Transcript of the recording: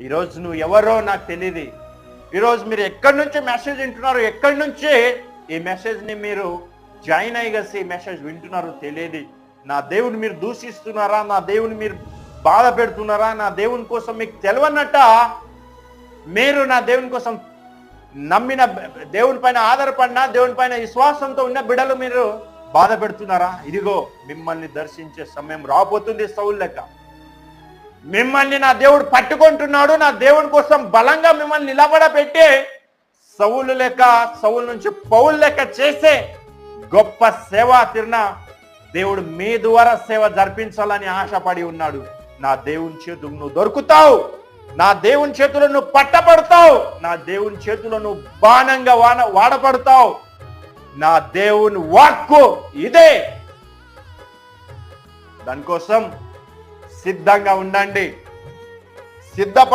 ఈరోజు నువ్వు ఎవరో నాకు తెలియదు ఈరోజు మీరు ఎక్కడి నుంచి మెసేజ్ వింటున్నారు ఎక్కడి నుంచి ఈ మెసేజ్ని మీరు జాయిన్ అయ్యేసి మెసేజ్ వింటున్నారో తెలియదు నా దేవుని మీరు దూషిస్తున్నారా? నా దేవుని మీరు బాధ పెడుతున్నారా? నా దేవుని కోసం మీకు తెలియనట్ట మీరు నా దేవుని కోసం నమ్మిన దేవుని పైన ఆధారపడిన దేవుని పైన విశ్వాసంతో ఉన్న బిడలు మీరు బాధ పెడుతున్నారా? ఇదిగో మిమ్మల్ని దర్శించే సమయం రాబోతుంది సౌల్ లెక్క. మిమ్మల్ని నా దేవుడు పట్టుకుంటున్నాడు నా దేవుని కోసం బలంగా మిమ్మల్ని నిలబడబెట్టి సౌలు లెక్క సౌలు నుంచి పౌలు లెక్క చేసే గొప్ప సేవ తిరిన దేవుడు మీ ద్వారా సేవ జరిపించాలని ఆశపడి ఉన్నాడు. నా దేవుని చేతులు నువ్వు దొరుకుతావు నా దేవుని చేతులు నువ్వు పట్టబడతావు నా దేవుని చేతులు నువ్వు బాణంగా వాన వాడబడతావు. నా దేవుని వాక్కు ఇదే. దానికోసం సిద్ధంగా ఉండండి. సిద్ధప